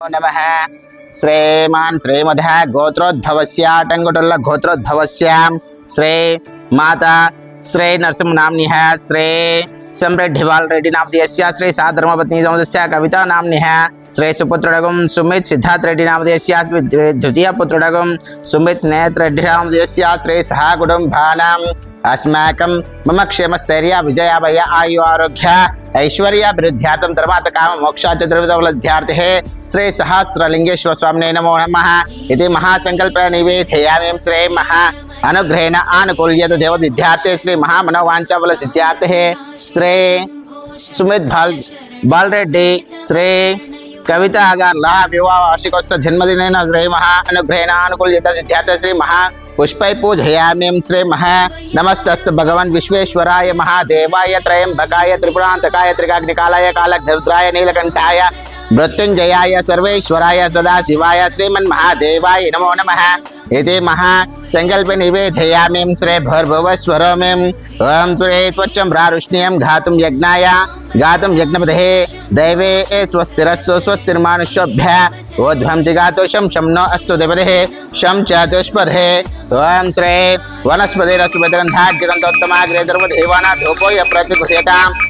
नमः। श्रीमान् श्रीमधः गोत्रोद्भवस्याटङ्गुटुल्ल गोत्रोद्भवस्यां श्रे माता श्री नरसिंह नाम्निः श्रे सम्राट ढिवाल रेड्डी नाम देश्या श्री सा धर्मपत्नी समस्या कविता नामनि श्रेय सुपुत्रगम सुमित सिद्धार्थ रेड्डी नाम देश्या द्वितीय पुत्रगम सुमित नेत्र रेड्डी नाम देश्या श्रेय सह कुटुंबानाम अस्माकं मम क्षेम स्थैर्य विजय भय आयु आरोग्य। ऐश्वर्याभिवृद्ध्यार्थं धर्मात् काममोक्षाच्च द्रवितवलध्यार्थिः श्रीसहस्रलिङ्गेश्वर स्वामिने नमो नमः। इति महासङ्कल्पेन निवेदयामि श्रेय महा। अनुग्रहेण आनुकूल्यत देवविद्यार्थे श्रीमहामनोवाञ्चाबलसिद्ध्यार्थे श्रेय सुमित भाल बाल रेड्डी श्रेय कविता अगार्ल विवाह वार्षिकोत्सव जन्मदिन श्रेय महा अनुग्रहेण अनुकूल श्री महा पुष्पै भगवान श्रीमः नमस्तस्तु भगवन् विश्वेश्वराय महादेवाय त्रयम्बकाय त्रिपुरांतकाय त्रिकाग्निकालाय कालघ्नरुद्राय नीलकंठाय मृत्युंजयाय सर्वेश्वराय सदाशिवाय श्रीमन्महादेवाय नमो नमः। इति महा संकल्प निवेधयामिं श्रे भर्भवस्वरमिं ओम श्रे त्वचं प्रारुष्ण्यं घातुं यज्ञाय गातुं यज्ञपदहे, दैवे ए स्वस्तिरस्तु स्वस्तिर्मानुष्योभ्य ओध्वं जिगातु शम शम नो अस्तु देवदेः शं च दुष्पदे ॐ श्रे वनस्पतिरस्तु गन्धाज्यगन्धोत्तमाग्रे धर्मदेवाना धूपो यप्रतिगृह्यताम्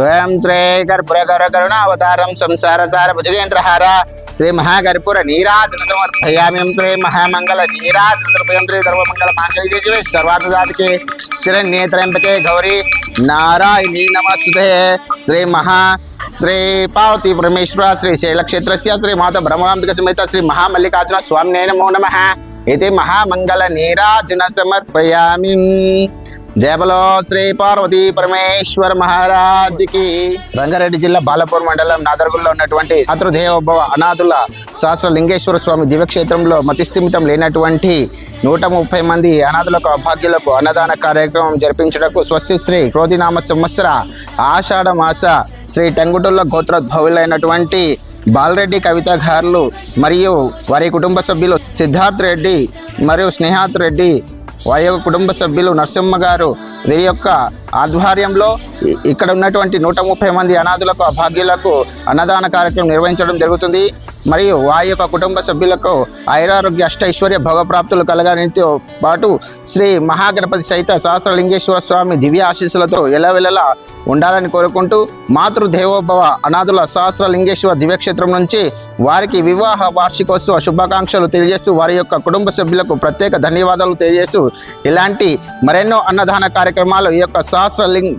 ఓం శ్రీ కర్పూర కరుణావతారం సంసార సార భుజగేంద్రహార శ్రీ మహాకర్పూర నీరాజన శ్రీ మహామంగళ నీరాజన శ్రీ సర్వమంగళ మాంగళ్య సర్వార్థదాతికి శరణ్యేత్రయంబకే గౌరీ నారాయణీ నమస్తే శ్రీ మహా శ్రీ పార్వతీ పరమేశ్వర శ్రీ శైలక్షేత్ర శ్రీ మాత బ్రహ్మాంబిక సమేత శ్రీ మహామల్లికార్జున స్వామినే నమో నమ. ఇది మహామంగళ నీరాజన సమర్పయామి. జయబలో శ్రీ పార్వతీ పరమేశ్వర మహారాజ్కి. రంగారెడ్డి జిల్లా బాలపూర్ మండలం నాదర్గుల్లో ఉన్నటువంటి మాతృదేవోభవ అనాథుల శాస్త్ర లింగేశ్వర స్వామి దివ్యక్షేత్రంలో మతిస్థిమితం లేనటువంటి నూట ముప్పై మంది అనాథులకు అభాగ్యులకు అన్నదాన కార్యక్రమం జరిపించడకు స్వస్తి శ్రీ క్రోధినామ సంవత్సర ఆషాఢ మాస శ్రీ టంగుటుల్ల గోత్రోద్భవులైనటువంటి బాలరెడ్డి కవిత గారులు మరియు వారి కుటుంబ సభ్యులు సిద్ధార్థ్ రెడ్డి మరియు స్నేహాత్ రెడ్డి వారి యొక్క కుటుంబ సభ్యులు నరసింహ గారు వీరి యొక్క ఆధ్వర్యంలో ఇక్కడ ఉన్నటువంటి నూట ముప్పై మంది అనాథులకు అభాగ్యులకు అన్నదాన కార్యక్రమం నిర్వహించడం జరుగుతుంది. మరియు వారి యొక్క కుటుంబ సభ్యులకు ఐరారోగ్య అష్టైశ్వర్య భోగప్రాప్తులు కలగనితో పాటు శ్రీ మహాగణపతి సహిత సహస్రలింగేశ్వర స్వామి దివ్య ఆశీస్సులతో ఎలవెలలా ఉండాలని కోరుకుంటూ మాతృదేవోభవ అనాథుల సహస్రలింగేశ్వర దివ్యక్షేత్రం నుంచి వారికి వివాహ వార్షికోత్సవ శుభాకాంక్షలు తెలియజేస్తూ వారి యొక్క కుటుంబ సభ్యులకు ప్రత్యేక ధన్యవాదాలు తెలియజేస్తూ ఇలాంటి మరెన్నో అన్నదాన కార్యక్రమాలు ఈ యొక్క సహస్రలింగ్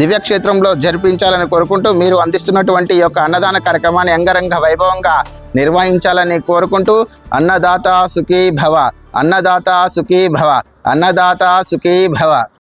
దివ్యక్షేత్రంలో జరిపించాలని కోరుకుంటూ మీరు అందిస్తున్నటువంటి ఈ యొక్క అన్నదాన కార్యక్రమాన్ని అంగరంగ వైభవంగా నిర్వహించాలని కోరుకుంటూ అన్నదాత సుఖీ భవ అన్నదాత సుఖీ భవ అన్నదాత సుఖీ భవ.